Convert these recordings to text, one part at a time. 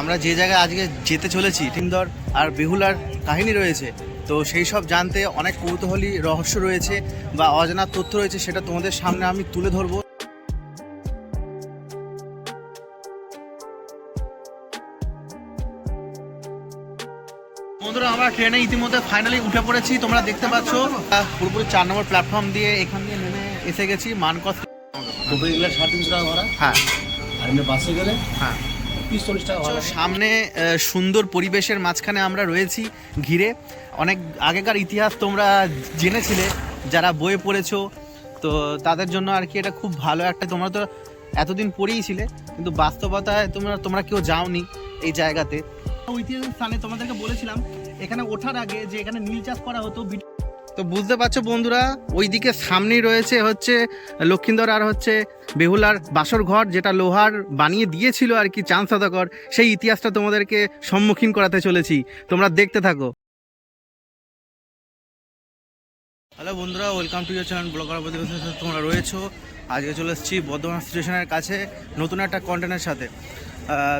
আমরা যে জায়গায় আজকে যেতে চলেছি টিমদর আর বেহুলার কাহিনী রয়েছে। তো সেই সব জানতে অনেক কৌতূহলী রহস্য রয়েছে বা অজানা তথ্য রয়েছে সেটা তোমাদের সামনে আমি তুলে ধরবো। বন্ধুরা আমরা ট্রেনে ইতিমধ্যে ফাইনালি উঠে পড়েছি। তোমরা দেখতে পাচ্ছ পুরোপুরি চার নম্বর প্ল্যাটফর্ম দিয়ে এখান দিয়ে নেমে এসে গেছি মানকস। সাড়ে তিনশো টাকা ভাড়া। হ্যাঁ। আর এমনি বাসে গেলে? হ্যাঁ। তিরিশ চল্লিশ টাকা ভাড়া সামনে সুন্দর পরিবেশের মাঝখানে আমরা রয়েছি ঘিরে। অনেক আগেকার ইতিহাস তোমরা জেনেছিলে যারা বইয়ে পড়েছো তো তাদের জন্য আর কি এটা খুব ভালো একটা তোমরা তো এতদিন পড়েই ছিলে কিন্তু বাস্তবতায় তোমরা তোমরা কেউ যাওনি এই জায়গাতে। ঐতিহাসিক স্থানে তোমাদেরকে বলেছিলাম এখানে ওঠার আগে যে এখানে নীল চাষ করা হতো তো বুঝতে পারছ বন্ধুরা, ওইদিকে সামনেই রয়েছে হচ্ছে লক্ষিন্দর আর হচ্ছে বেহুলার বাসর ঘর, যেটা লোহার বানিয়ে দিয়েছিল আর কি চাঁদ সদাকর সেই ইতিহাসটা তোমাদেরকে সম্মুখীন করাতে চলেছি। তোমরা দেখতে থাকো। হ্যালো বন্ধুরা, welcome to your channel blogger তোমরা রয়েছো। আজকে চলে এসেছি বর্ধমান স্টেশনের কাছে নতুন একটা কন্টেন্টের সাথে।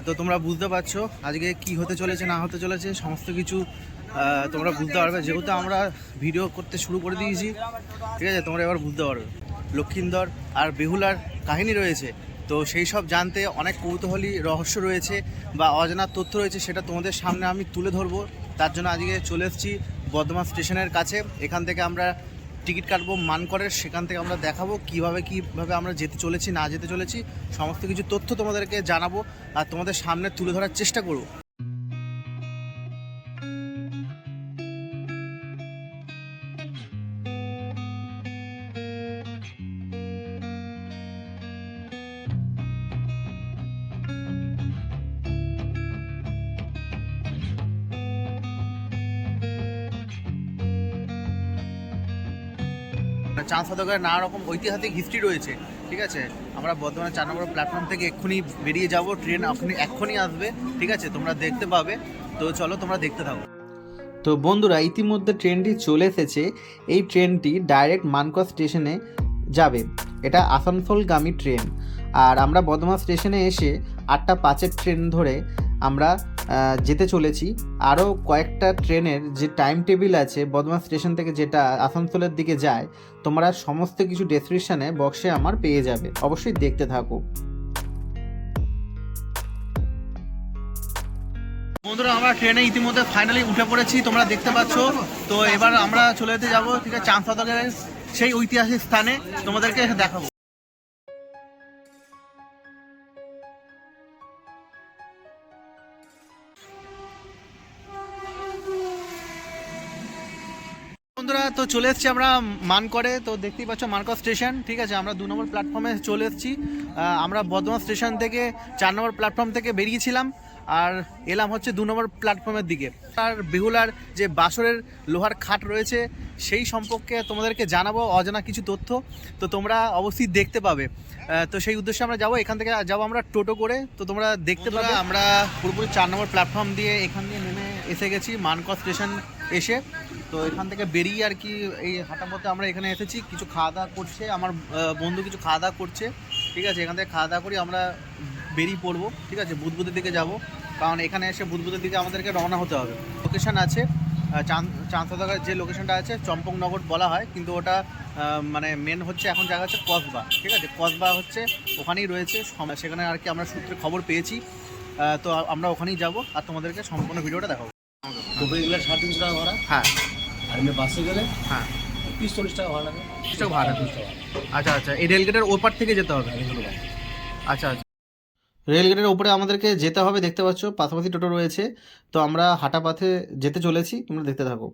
তো তোমরা বুঝতে পারছ আজকে কি হতে চলেছে, না হতে চলেছে, সমস্ত কিছু তোমরা বুঝতে পারবে, যেহেতু আমরা ভিডিও করতে শুরু করে দিয়েছি, ঠিক আছে? তোমরা এবার বুঝতে পারবে। লক্ষিন্দর আর বেহুলার কাহিনী রয়েছে। তো সেই সব জানতে অনেক কৌতূহলী রহস্য রয়েছে বা অজানা তথ্য রয়েছে, সেটা তোমাদের সামনে আমি তুলে ধরবো। তার জন্য আজকে চলে এসেছি বর্ধমান স্টেশনের কাছে। এখান থেকে আমরা টিকিট কাটবো মানকরের সেখান থেকে আমরা দেখাবো কীভাবে কীভাবে আমরা যেতে চলেছি, না যেতে চলেছি। সমস্ত কিছু তথ্য তোমাদেরকে জানাব আর তোমাদের সামনে তুলে ধরার চেষ্টা করব। চাঁদ সদকের নানা রকম ঐতিহাসিক হিস্ট্রি রয়েছে, ঠিক আছে? আমরা বর্ধমানের চার নম্বর প্ল্যাটফর্ম থেকে এক্ষুনি বেরিয়ে যাব ট্রেন এখনই এক্ষুনি আসবে, ঠিক আছে? তোমরা দেখতে পাবে। তো চলো তোমরা দেখতে থাকো। তো বন্ধুরা, ইতিমধ্যে ট্রেনটি চলে এসেছে। এই ট্রেনটি ডাইরেক্ট মানকস স্টেশনে যাবে। এটা আসানসোলগামী ট্রেন আর আমরা বর্ধমান স্টেশনে এসে আটটা পাঁচের ট্রেন ধরে আমরা যেতে চলেছি। আরও কয়েকটা ট্রেনের যে টাইম টেবিল আছে বর্ধমান স্টেশন থেকে যেটা আসানসোলের দিকে যায়, তোমরা সমস্ত কিছু ডেসক্রিপশানে বক্সে আমার পেয়ে যাবে। অবশ্যই দেখতে থাকো। বন্ধুরা, আমরা ট্রেনে ইতিমধ্যে ফাইনালি উঠে পড়েছি, তোমরা দেখতে পাচ্ছ। তো এবার আমরা চলে যেতে যাব, ঠিক আছে চাঁদ সেই ঐতিহাসিক স্থানে। তোমাদেরকে দেখাবো। তো চলে এসেছি আমরা মানকরে তো দেখতেই পাচ্ছ মানকর স্টেশন ঠিক আছে? আমরা দু নম্বর প্ল্যাটফর্মে চলে এসেছি। আমরা বর্ধমান স্টেশন থেকে চার নম্বর প্ল্যাটফর্ম থেকে বেরিয়েছিলাম আর এলাম হচ্ছে দু নম্বর প্ল্যাটফর্মের দিকে। আর বেহুলার যে বাসরের লোহার খাট রয়েছে সেই সম্পর্কে তোমাদেরকে জানাব অজানা কিছু তথ্য। তো তোমরা অবশ্যই দেখতে পাবে। তো সেই উদ্দেশ্যে আমরা যাব। এখান থেকে যাব আমরা টোটো করে। তো তোমরা দেখতে পাবে আমরা পুরোপুরি চার নম্বর প্ল্যাটফর্ম দিয়ে এখান দিয়ে নেমে এসে গেছি মানকর স্টেশন এসে। তো এখান থেকে বেরিয়ে আর কি এই হাঁটা পথে আমরা এখানে এসেছি। কিছু খাওয়া দাওয়া করছে আমার বন্ধু কিছু খাওয়া দাওয়া করছে। ঠিক আছে এখান থেকে খাওয়া দাওয়া করি আমরা বেরিয়ে পড়ব। ঠিক আছে বুধবুদের দিকে যাব। কারণ এখানে এসে বুধবুদের দিকে আমাদেরকে রওনা হতে হবে। লোকেশন আছে চাঁদ চাঁদসাদাগার যে লোকেশনটা আছে চম্পকনগর বলা হয়। কিন্তু ওটা মানে মেন হচ্ছে এখন জায়গা হচ্ছে কসবা। ঠিক আছে কসবা হচ্ছে ওখানেই রয়েছে। সেখানে আর কি আমরা সূত্রে খবর পেয়েছি। তো আমরা ওখানেই যাব। আর তোমাদেরকে সম্পূর্ণ ভিডিওটা দেখাবো। এগুলো সাড়ে তিনশো টাকা ভাড়া? হ্যাঁ। আর এমনি বাসে গেলে হ্যাঁ। তিরিশ চল্লিশ টাকা ভাড়া লাগে। তিরিশ টাকা ভাড়া। আচ্ছা আচ্ছা। এই রেলগেটের ওপার থেকে যেতে হবে? আর আচ্ছা আচ্ছা। রেলগেটের ওপরে আমাদেরকে যেতে হবে দেখতে পাচ্ছ পাশাপাশি টোটো রয়েছে। তো আমরা হাঁটা পথে যেতে চলেছি তোমরা দেখতে থাকো।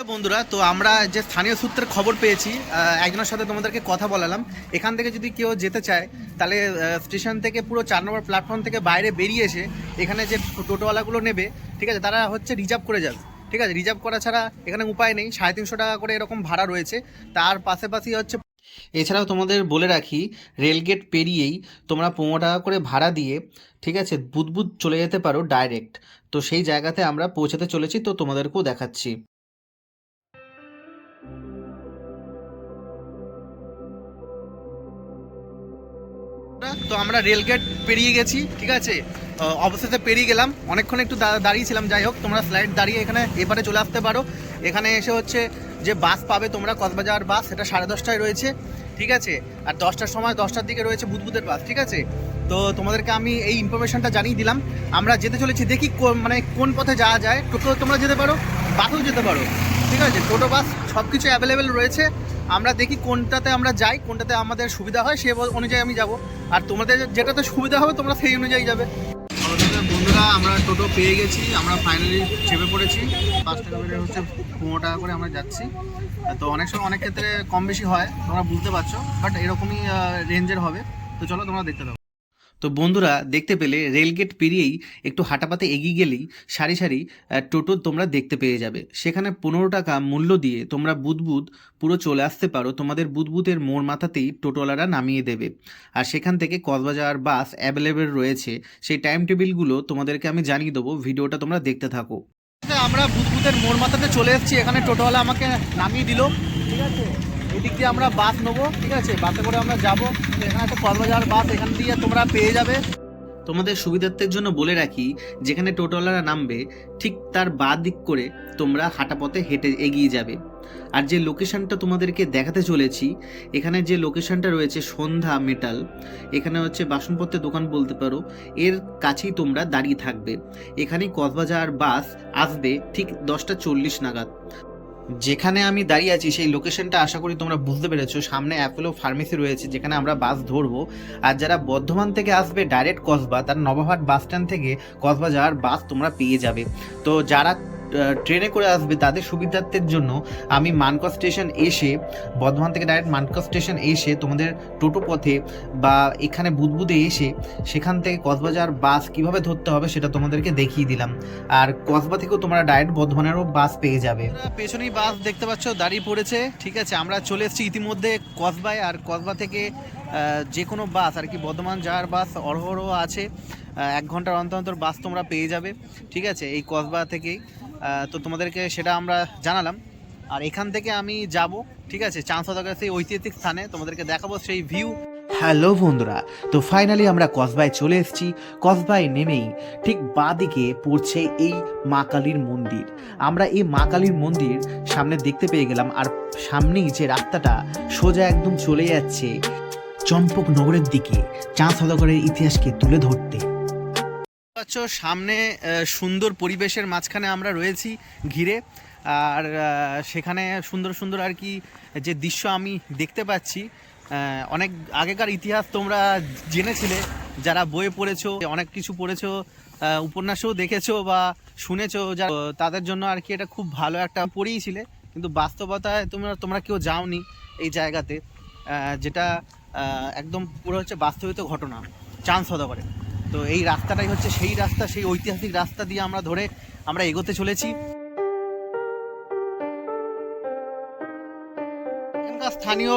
বন্ধুরা তো আমরা যে স্থানীয় সূত্রের খবর পেয়েছি একজনের সাথে তোমাদেরকে কথা বলালাম। এখান থেকে যদি কেউ যেতে চায় তাহলে স্টেশন থেকে পুরো চার নম্বর প্ল্যাটফর্ম থেকে বাইরে বেরিয়ে এসে এখানে যে টোটোওয়ালাগুলো নেবে ঠিক আছে তারা হচ্ছে রিজার্ভ করে যাবে। ঠিক আছে রিজার্ভ করা ছাড়া এখানে উপায় নেই। সাড়ে তিনশো টাকা করে এরকম ভাড়া রয়েছে। তার পাশাপাশি হচ্ছে এছাড়াও তোমাদের বলে রাখি রেলগেট পেরিয়েই তোমরা পনেরো টাকা করে ভাড়া দিয়ে, ঠিক আছে, বুদবুদ চলে যেতে পারো ডাইরেক্ট তো সেই জায়গাতে আমরা পৌঁছাতে চলেছি, তো তোমাদেরকেও দেখাচ্ছি। তো আমরা রেলগেট পেরিয়ে গেছি, ঠিক আছে? অবশেষে পেরিয়ে গেলাম। অনেকক্ষণ একটু দাঁড়িয়েছিলাম যাই হোক, তোমরা স্লাইড দাঁড়িয়ে এখানে এবারে চলে আসতে পারো। এখানে এসে হচ্ছে যে বাস পাবে তোমরা, কক্সবাজার বাস সেটা সাড়ে দশটায় রয়েছে, ঠিক আছে? আর দশটার সময় দশটার দিকে রয়েছে বুধবুধের বাস ঠিক আছে? তো তোমাদেরকে আমি এই ইনফরমেশনটা জানিয়ে দিলাম। আমরা যেতে চলেছি, দেখি মানে কোন পথে যাওয়া যায়। টোটো তোমরা যেতে পারো। বাসেও যেতে পারো। ঠিক আছে? টোটো, বাস সব কিছু অ্যাভেলেবেল রয়েছে। আমরা দেখি কোনটাতে আমরা যাই, কোনটাতে আমাদের সুবিধা হয়, সে অনুযায়ী আমি যাব। আর তোমাদের যেটাতে সুবিধা হবে, তোমরা সেই অনুযায়ী যাবে। বন্ধুরা, আমরা টোটো পেয়ে গেছি। আমরা ফাইনালি চেপে পড়েছি। পাঁচ টাকা হচ্ছে পনেরো টাকা করে আমরা যাচ্ছি। তো অনেক সময় অনেক ক্ষেত্রে কম বেশি হয়, তোমরা বুঝতে পারছ। বাট এরকমই রেঞ্জের হবে। তো চলো তোমরা দেখতে তো বন্ধুরা, দেখতে পেলে রেলগেট পেরিয়েই একটু হাঁটাপাতে এগিয়ে গেলেই সারি সারি টোটো তোমরা দেখতে পেয়ে যাবে। সেখানে পনেরো টাকা মূল্য দিয়ে তোমরা বুদবুদ পুরো চলে আসতে পারো। তোমাদের বুদবুদের মোড় মাথাতেই টোটোওয়ালারা নামিয়ে দেবে। আর সেখান থেকে কক্সবাজার বাস অ্যাভেলেবেল রয়েছে। সেই টাইম টেবিলগুলো তোমাদেরকে আমি জানিয়ে দেবো। ভিডিওটা তোমরা দেখতে থাকো। আমরা বুদবুদের মোড় মাথাতে চলে এসেছি। এখানে টোটোওয়ালা আমাকে নামিয়ে দিল। ঠিক আছে? এদিক দিয়ে আমরা বাস নেব, ঠিক আছে? বাসে করে আমরা যাব। এখানে একটা কক্সবাজার বাস, এখান দিয়ে তোমরা পেয়ে যাবে। তোমাদের সুবিধার্থের জন্য বলে রাখি, যেখানে টোটোওয়ালারা নামবে, ঠিক তার বা দিক করে তোমরা হাঁটা পথে হেঁটে এগিয়ে যাবে। আর যে লোকেশনটা তোমাদেরকে দেখাতে চলেছি, এখানে যে লোকেশনটা রয়েছে সন্ধ্যা মেটাল, এখানে হচ্ছে বাসনপত্রের দোকান বলতে পারো, এর কাছেই তোমরা দাঁড়িয়ে থাকবে। এখানেই কক্সবাজার বাস আসবে ঠিক দশটা চল্লিশ নাগাদ। যেখানে আমি দাঁড়িয়ে আছি, সেই লোকেশনটা আশা করি তোমরা বুঝতে পেরেছ। সামনে অ্যাপোলো ফার্মেসি রয়েছে, যেখানে আমরা বাস ধরবো। আর যারা বর্ধমান থেকে আসবে ডাইরেক্ট কসবা তার নবাহাট বাস স্ট্যান্ড থেকে কসবা যাওয়ার বাস তোমরা পেয়ে যাবে। তো যারা ট্রেনে করে আসবে তাদের সুবিধার্থের জন্য আমি মানকস স্টেশন এসে, বর্ধমান থেকে ডাইরেক্ট মানকস স্টেশন এসে তোমাদের টোটো পথে বা এখানে বুদবুদে এসে সেখান থেকে কসবাজার বাস কীভাবে ধরতে হবে সেটা তোমাদেরকে দেখিয়ে দিলাম। আর কসবা থেকেও তোমরা ডাইরেক্ট বর্ধমানেরও বাস পেয়ে যাবে। পেছনেই বাস দেখতে পাচ্ছ, দাঁড়িয়ে পড়েছে, ঠিক আছে, আমরা চলে এসেছি ইতিমধ্যে কসবায় আর কসবা থেকে যে কোনো বাস আর কি, বর্ধমান যাওয়ার বাস অরহরও আছে এক ঘণ্টার অন্তর অন্তর বাস তোমরা পেয়ে যাবে, ঠিক আছে, এই কসবা থেকেই। তো তোমাদেরকে সেটা আমরা জানালাম। আর এখান থেকে আমি যাব, ঠিক আছে? চান্স সেই ঐতিহাসিক স্থানে তোমাদেরকে দেখাবো সেই ভিউ হ্যালো বন্ধুরা, তো ফাইনালি আমরা কসবায় চলে এসেছি। কসবায় নেমেই ঠিক বাঁদিকে পড়ছে এই মা কালীর মন্দির। আমরা এই মা কালীর মন্দির সামনে দেখতে পেয়ে গেলাম, আর সামনেই যে রাস্তাটা সোজা একদম চলে যাচ্ছে চম্পক নগরের দিকে চাঁদ সদাগরের ইতিহাসকে তুলে ধরতে। পাচ্ছ সামনে সুন্দর পরিবেশের মাঝখানে আমরা রয়েছি ঘিরে। আর সেখানে সুন্দর সুন্দর আর কি যে দৃশ্য আমি দেখতে পাচ্ছি অনেক আগেকার ইতিহাস তোমরা জেনেছিলে, যারা বইয়ে পড়েছো, অনেক কিছু পড়েছো উপন্যাসেও দেখেছ বা শুনেছো, যা তাদের জন্য আর কি এটা খুব ভালো একটা পড়িয়েছিলে কিন্তু বাস্তবতায় তোমরা তোমরা কেউ যাওনি এই জায়গাতে যেটা একদম পুরো হচ্ছে বাস্তবিত ঘটনা চান্স হতে পারে তো এই রাস্তাটাই হচ্ছে সেই রাস্তা, সেই ঐতিহাসিক রাস্তা দিয়ে আমরা ধরে আমরা এগোতে চলেছি। স্থানীয়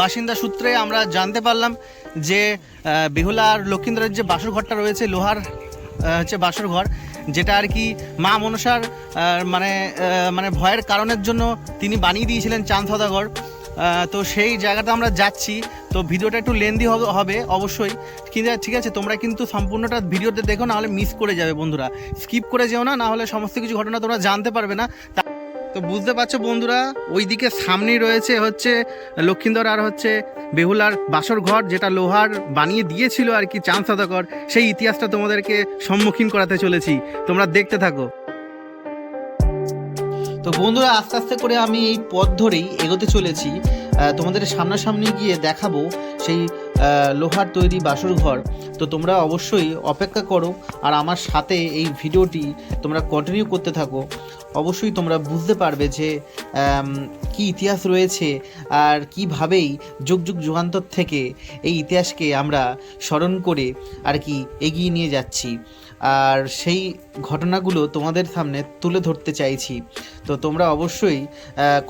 বাসিন্দা সূত্রে আমরা জানতে পারলাম যে বেহুলা আর লক্ষিন্দরের যে বাসর ঘরটা রয়েছে, লোহার হচ্ছে বাসর ঘর, যেটা আর কি মা মনসার মানে মানে ভয়ের কারণের জন্য তিনি বানিয়ে দিয়েছিলেন চাঁদ সদাগর তো সেই জায়গাটা আমরা যাচ্ছি। তো ভিডিওটা একটু লেন্দি হবে অবশ্যই। কিন্তু ঠিক আছে, তোমরা কিন্তু সম্পূর্ণটা ভিডিওতে দেখো, না হলে মিস করে যাবে বন্ধুরা। স্কিপ করে যেও না না হলে সমস্ত কিছু ঘটনা তোমরা জানতে পারবে না। তা- বুঝতে পারছ বন্ধুরা ওই ওইদিকে সামনেই রয়েছে হচ্ছে লক্ষিন্দর আর হচ্ছে বেহুলার বাসর ঘর, যেটা লোহার বানিয়ে দিয়েছিল আর কি, চাঁদ সদাগর সেই ইতিহাসটা তোমাদেরকে সম্মুখীন করাতে চলেছি। তোমরা দেখতে থাকো। তো বন্ধুরা, আস্তে আস্তে করে আমি এই পথ ধরেই এগোতে চলেছি। তোমাদের সামনাসামনি গিয়ে দেখাবো সেই লোহার তৈরি বাসর ঘর। তো তোমরা অবশ্যই অপেক্ষা করো আর আমার সাথে এই ভিডিওটি তোমরা কন্টিনিউ করতে থাকো। অবশ্যই তোমরা বুঝতে পারবে যে কি ইতিহাস রয়েছে আর কিভাবেই যুগ যুগ যুগান্তর থেকে এই ইতিহাসকে আমরা স্মরণ করে আর কি এগিয়ে নিয়ে যাচ্ছি। আর সেই ঘটনাগুলো তোমাদের সামনে তুলে ধরতে চাইছি। তো তোমরা অবশ্যই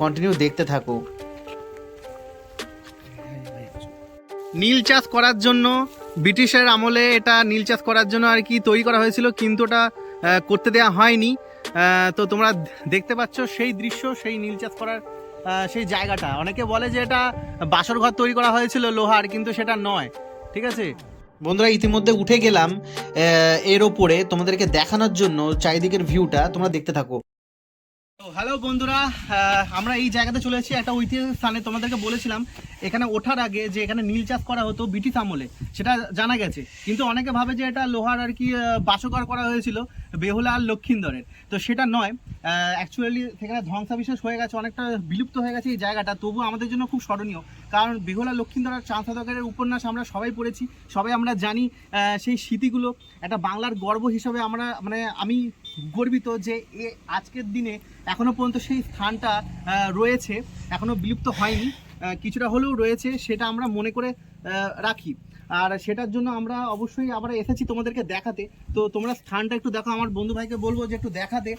কন্টিনিউ দেখতে থাকো। নীল চাষ করার জন্য, ব্রিটিশের আমলে এটা নীল চাষ করার জন্য আর কি তৈরি করা হয়েছিল, কিন্তু ওটা করতে দেওয়া হয়নি। তো তোমরা দেখতে পাচ্ছ সেই দৃশ্য, সেই নীল চাষ করার সেই জায়গাটা। অনেকে বলে যে এটা বাসর ঘর তৈরি করা হয়েছিল লোহার, কিন্তু সেটা নয়। ঠিক আছে? বন্ধুরা ইতিমধ্যে উঠে গেলাম এর ওপরে তোমাদেরকে দেখানোর জন্য চারিদিকের ভিউটা তোমরা দেখতে থাকো। হ্যালো বন্ধুরা আমরা এই জায়গাতে চলে এসেছি। একটা ঐতিহাসিক স্থানে তোমাদেরকে বলেছিলাম, এখানে ওঠার আগে যে এখানে নীল চাষ করা হতো ব্রিটিশ আমলে, সেটা জানা গেছে। কিন্তু অনেকে ভাবে যে এটা লোহার আর কি বাসকার করা হয়েছিল, বেহুলা আর লক্ষিন্দরের। তো সেটা নয় অ্যাকচুয়ালি সেখানে ধ্বংসাবিশেষ হয়ে গেছে, অনেকটা বিলুপ্ত হয়ে গেছে এই জায়গাটা। তবু আমাদের জন্য খুব স্মরণীয়, কারণ বেহুলা, লক্ষিন্দর আর চাঁদ উপন্যাস আমরা সবাই পড়েছি, সবাই আমরা জানি সেই স্মৃতিগুলো। একটা বাংলার গর্ব হিসাবে আমরা মানে আমি গর্বিত যে এ আজকের দিনে এখনও পর্যন্ত সেই স্থানটা রয়েছে। এখনও বিলুপ্ত হয়নি। কিছুটা হলেও রয়েছে সেটা আমরা মনে করে রাখি। আর সেটার জন্য আমরা অবশ্যই আমরা এসেছি তোমাদেরকে দেখাতে। তো তোমরা স্থানটা একটু দেখো। আমার বন্ধু ভাইকে বলব যে একটু দেখাতে।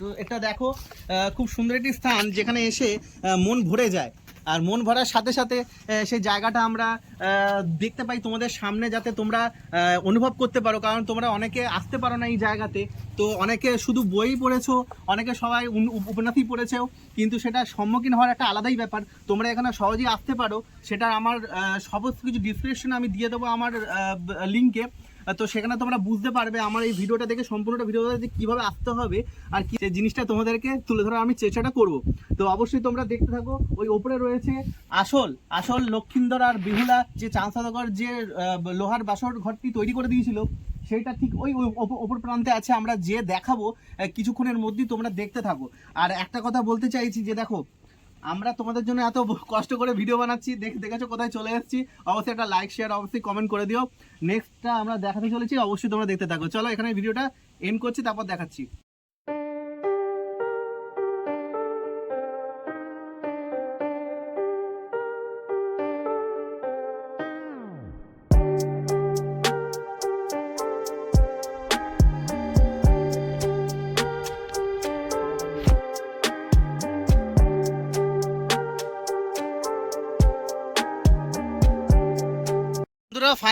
তো এটা দেখো খুব সুন্দর একটি স্থান যেখানে এসে মন ভরে যায়। আর মন ভরার সাথে সাথে সেই জায়গাটা আমরা দেখতে পাই তোমাদের সামনে যাতে তোমরা অনুভব করতে পারো। কারণ তোমরা অনেকে আসতে পারো না এই জায়গাতে। তো অনেকে শুধু বই পড়েছো, অনেকে সবাই উপন্যাসই পড়েছেও। কিন্তু সেটা সম্মুখীন হওয়ার একটা আলাদাই ব্যাপার। তোমরা এখানে সহজেই আসতে পারো। সেটা আমার সমস্ত কিছু ডিসক্রিপশন আমি দিয়ে দেবো আমার লিঙ্কে তো সেখানে তোমরা বুঝতে পারবে আমার এই ভিডিওটা দেখে, সম্পূর্ণটা ভিডিওটা দেখে কীভাবে আসতে হবে আর কি যে জিনিসটা তোমাদেরকে তুলে ধরার আমি চেষ্টাটা করব। তো অবশ্যই তোমরা দেখতে থাকো, ওই ওপরে রয়েছে আসল আসল লক্ষিন্দর আর বিহুলা যে চাঁদসাদগর যে লোহার বাসর ঘরটি তৈরি করে দিয়েছিল, সেইটা ঠিক ওই ওপর প্রান্তে আছে, আমরা যে দেখাবো কিছুক্ষণের মধ্যেই তোমরা দেখতে থাকো। আর একটা কথা বলতে চাইছি যে দেখো আমরা তোমাদের জন্য এত কষ্ট করে ভিডিও বানাচ্ছি। দেখ দেখেছ কোথায় চলে এসেছি? অবশ্যই একটা লাইক শেয়ার অবশ্যই কমেন্ট করে দিও। নেক্সটটা আমরা দেখাতে চলেছি, অবশ্যই তোমরা দেখতে থাকো। চলো এখানে ভিডিওটা এন্ড করছি, তারপর দেখাচ্ছি।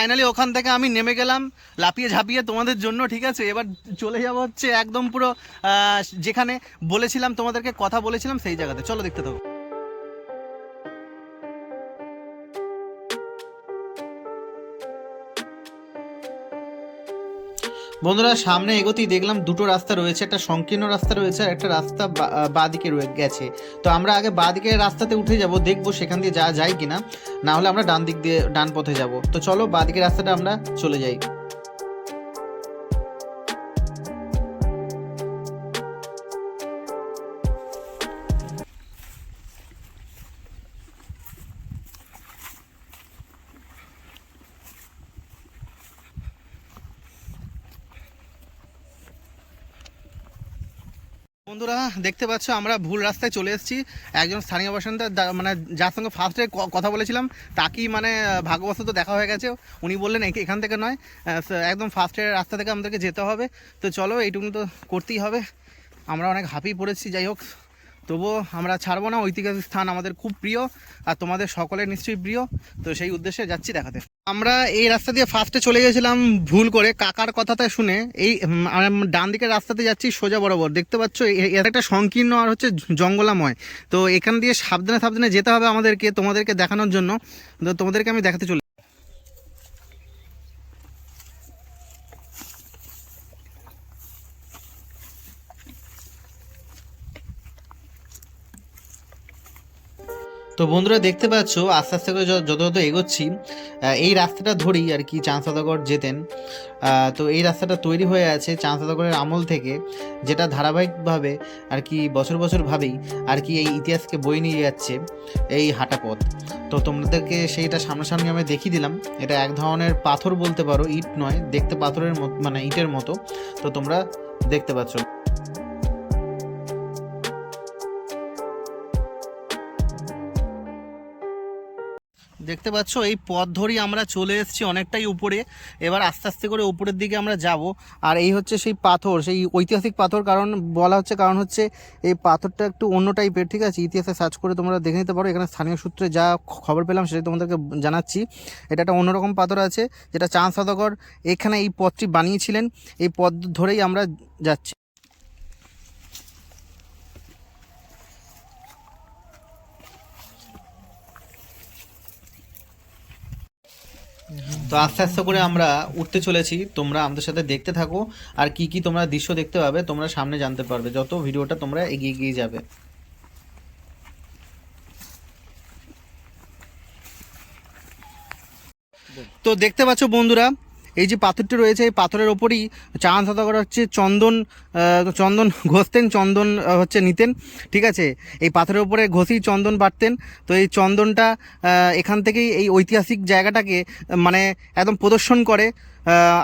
ফাইনালি ওখান থেকে আমি নেমে গেলাম লাপিয়ে ঝাঁপিয়ে তোমাদের জন্য, ঠিক আছে? এবার চলে যাব হচ্ছে একদম পুরো যেখানে বলেছিলাম তোমাদেরকে, কথা বলেছিলাম সেই জায়গাতে। চলো দেখতে থাকো। বন্ধুরা, সামনে এগোতেই দেখলাম দুটো রাস্তা রয়েছে, একটা সংকীর্ণ রাস্তা রয়েছে আর একটা রাস্তা বা- বাঁ দিকে রয়ে, গেছে। তো আমরা আগে বাঁ দিকের রাস্তাতে উঠে যাব, দেখব সেখান দিয়ে যাওয়া যায় কিনা। না হলে আমরা ডান দিক দিয়ে, ডান পথে যাব। তো চলো বাঁ দিকের রাস্তাটা আমরা চলে যাই। বন্ধুরা, দেখতে পাচ্ছ, আমরা ভুল রাস্তায় চলে এসেছি। একজন স্থানীয় বাসিন্দা মানে যার সঙ্গে ফার্স্টে কথা বলেছিলাম, তাকেই মানে ভাগ্যবশত দেখা হয়ে গেছে। উনি বললেন এখ- এখান থেকে নয় একদম ফার্স্টের রাস্তা থেকে আমাদেরকে যেতে হবে। তো চলো এইটুকু তো করতেই হবে। আমরা অনেক হাঁপিয়ে পড়েছি, যাই হোক। তবুও আমরা ছাড়বো না, ঐতিহাসিক স্থান আমাদের খুব প্রিয়, আর তোমাদের সকলের নিশ্চয়ই প্রিয়। তো সেই উদ্দেশ্যে যাচ্ছি দেখাতে। আমরা এই রাস্তা দিয়ে ফার্স্টে চলে গেছিলাম ভুল করে। কাকার কথাটা শুনে এই ডান দিকের রাস্তাতে যাচ্ছি সোজা বরাবর। দেখতে পাচ্ছ, এ- এর একটা সংকীর্ণ আর হচ্ছে জঙ্গলাময়। তো এখান দিয়ে সাবধানে সাবধানে যেতে হবে আমাদেরকে, তোমাদেরকে দেখানোর জন্য। তো তোমাদেরকে আমি দেখাতে চলে তো বন্ধুরা দেখতে পাচ্ছ, আস্তে আস্তে করে যত যত এগোচ্ছি এই রাস্তাটা ধরেই আর কি চাঁদসাদাগর যেতেন। তো এই রাস্তাটা তৈরি হয়ে আছে চাঁদসাদাগরের আমল থেকে, যেটা ধারাবাহিকভাবে আর কি বছর বছর ভাবেই আর কি এই ইতিহাসকে বই নিয়ে যাচ্ছে এই হাঁটা পথ তো তোমাদেরকে সেইটা সামনাসামনি আমি দেখিয়ে দিলাম। এটা এক ধরনের পাথর বলতে পারো, ইট নয়, দেখতে পাথরের মানে ইটের মতো। তো তোমরা দেখতে পাচ্ছ। দেখতে পাচ্ছ, এই পথ ধরেই আমরা চলে এসেছি অনেকটাই উপরে। এবার আস্তে আস্তে করে উপরের দিকে আমরা যাব। আর এই হচ্ছে সেই পাথর, সেই ঐতিহাসিক পাথর। কারণ, বলা হচ্ছে, কারণ হচ্ছে এই পাথরটা একটু অন্য টাইপের, ঠিক আছে? ইতিহাসে সার্চ করে তোমরা দেখে নিতে পারো। এখানে স্থানীয় সূত্রে যা খবর পেলাম সেটা তোমাদেরকে জানাচ্ছি। এটা একটা অন্যরকম পাথর আছে, যেটা চাঁদ সদাগর। এখানে এই পথটি বানিয়েছিলেন। এই পথ ধরেই আমরা যাচ্ছি। তো আস্তে আস্তে করে আমরা উঠতে চলেছি। তোমরা আমাদের সাথে দেখতে থাকো আর কি কি তোমরা দৃশ্য দেখতে পাবে, তোমরা সামনে জানতে পারবে। যত ভিডিওটা তোমরা এগিয়ে এগিয়ে যাবে। তো দেখতে পাচ্ছ বন্ধুরা এই যে পাথরটি রয়েছে, এই পাথরের ওপরই চাঁদ সদাগর হচ্ছে, চন্দন চন্দন ঘষতেন, চন্দন হচ্ছে নিতেন, ঠিক আছে? এই পাথরের ওপরে ঘষেই চন্দন বাটতেন তো এই চন্দনটা এখান থেকেই এই ঐতিহাসিক জায়গাটাকে মানে একদম প্রদর্শন করে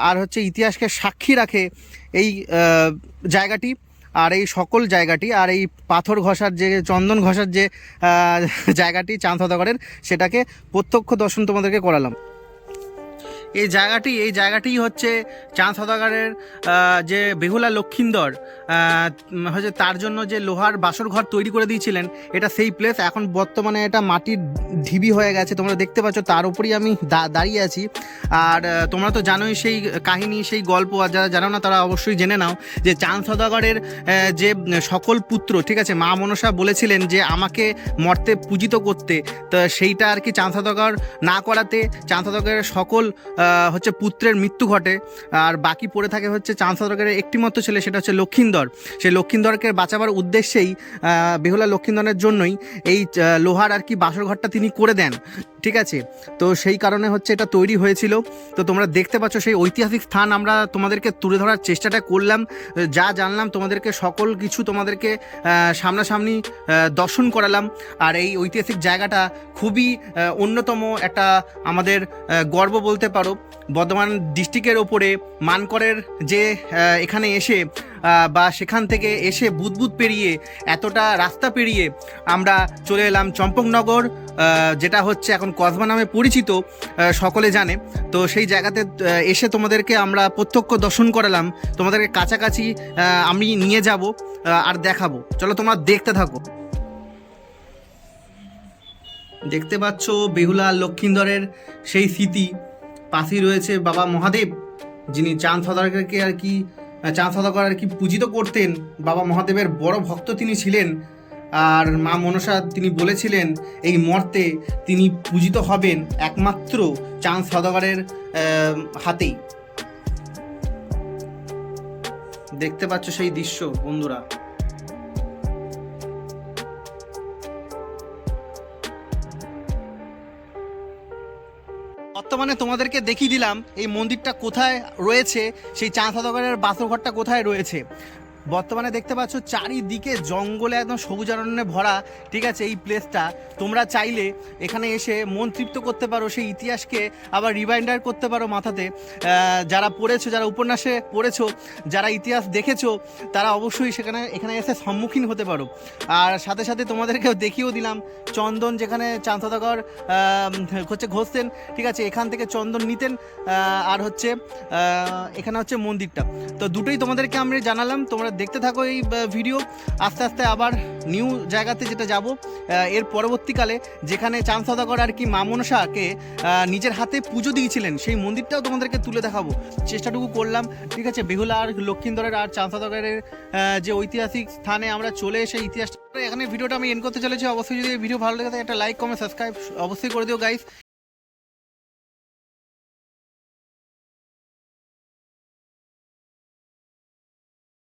আর হচ্ছে ইতিহাসকে সাক্ষী রাখে এই জায়গাটি আর এই সকল জায়গাটি। আর এই পাথর ঘষার যে, চন্দন ঘষার যে জায়গাটি চাঁদ সদাগরের সেটাকে প্রত্যক্ষ দর্শন তোমাদেরকে করালাম। এই জায়গাটি এই জায়গাটি হচ্ছে চাঁদ সদাগরের যে বেহুলা লক্ষিন্দর হচ্ছে তার জন্য যে লোহার বাসর ঘর তৈরি করে দিয়েছিলেন, এটা সেই প্লেস এখন বর্তমানে এটা মাটির ঢিবি হয়ে গেছে। তোমরা দেখতে পাচ্ছ, তার উপরেই আমি দাঁড়িয়ে আছি। আর তোমরা তো জানোই সেই কাহিনী, সেই গল্প। আর যারা জানো না, তারা অবশ্যই জেনে নাও যে চাঁদ সদাগরের যে সকল পুত্র, ঠিক আছে, মা মনসা বলেছিলেন যে আমাকে মর্তে পূজিত করতে। তো সেইটা আর কি চাঁদ সদাগর না করাতে চাঁদ সদাগরের সকল হচ্ছে পুত্রের মৃত্যু ঘটে। আর বাকি পড়ে থাকে হচ্ছে চাঁদ সদাগরের একটি মাত্র ছেলে, সেটা হচ্ছে লক্ষিন্দর। সেই লক্ষিন্দরকে বাঁচাবার উদ্দেশ্যেই বেহুলা লক্ষিন্দরের জন্যই এই লোহার আর কি বাসর ঘরটা তিনি করে দেন। ঠিক আছে? তো সেই কারণে হচ্ছে এটা তৈরি হয়েছিল। তো তোমরা দেখতে পাচ্ছ সেই ঐতিহাসিক স্থান আমরা তোমাদেরকে তুলে ধরার চেষ্টাটা করলাম। যা জানলাম তোমাদেরকে সকল কিছু তোমাদেরকে সামনাসামনি দর্শন করালাম। আর এই ঐতিহাসিক জায়গাটা খুবই অন্যতম একটা আমাদের গর্ব বলতে পারো। বর্ধমান ডিস্ট্রিক্টের ওপরে মানকরের যে এখানে এসে আহ, বা সেখান থেকে এসে বুদবুদ পেরিয়ে, এতটা রাস্তা পেরিয়ে আমরা চলে এলাম চম্পকনগর যেটা হচ্ছে এখন কসবা নামে পরিচিত সকলে জানে। তো সেই জায়গাতে এসে তোমাদেরকে আমরা প্রত্যক্ষ দর্শন করালাম। তোমাদেরকে কাছাকাছি আমি নিয়ে যাব আর দেখাবো। চলো তোমরা দেখতে থাকো। দেখতে পাচ্ছ বেহুলা লক্ষিন্দরের সেই স্মৃতি। পাশেই রয়েছে বাবা মহাদেব, যিনি চাঁদ সদাগরকে আর কি চাঁদ আর কি পূজিত করতেন। বাবা মহাদেবের বড় ভক্ত তিনি ছিলেন। আর মা মনসা তিনি বলেছিলেন, এই মর্তে তিনি পূজিত হবেন একমাত্র চাঁদ সদাগরের হাতেই। দেখতে পাচ্ছ সেই দৃশ্য বন্ধুরা। বর্তমানে তোমাদেরকে দেখিয়ে দিলাম এই মন্দিরটা কোথায় রয়েছে সেই চাঁদ সদাগরের বাসরঘরটা কোথায় রয়েছে। বর্তমানে দেখতে পাচ্ছ চারিদিকে জঙ্গলে একদম সবুজ অরণ্যে ভরা। ঠিক আছে, এই প্লেসটা তোমরা চাইলে এখানে এসে মন তৃপ্ত করতে পারো, সেই ইতিহাসকে আবার রিমাইন্ডার করতে পারো মাথাতে। যারা পড়েছো, যারা উপন্যাসে পড়েছো, যারা ইতিহাস দেখেছ, তারা অবশ্যই সেখানে, এখানে এসে সম্মুখীন হতে পারো। আর সাথে সাথে তোমাদেরকেও দেখিয়েও দিলাম, চন্দন যেখানে চাঁদদাগর হচ্ছে ঘষতেন, ঠিক আছে, এখান থেকে চন্দন নিতেন আর হচ্ছে এখানে হচ্ছে মন্দিরটা। তো দুটোই তোমাদেরকে আমি জানালাম, তোমরা দেখতে থাকো এই ভিডিও আস্তে আস্তে আবার নিউ জায়গাতে যেটা যাব এর পরবর্তীকালে যেখানে চাঁদ সদাগর আর কি মা মনসাকে নিজের হাতে পুজো দিয়েছিলেন, সেই মন্দিরটাও তোমাদেরকে তুলে দেখাবো। চেষ্টাটুকু করলাম, ঠিক আছে? বেহুলা আর লক্ষিন্দরের আর চাঁদ সদাগরের যে ঐতিহাসিক স্থানে আমরা চলে এসে ইতিহাসটা, এখানে ভিডিওটা আমি এন্ড করতে চলেছি। অবশ্যই যদি ভিডিও ভালো লাগে থাকে, একটা লাইক কমেন্ট সাবস্ক্রাইব অবশ্যই করে দিও গাইস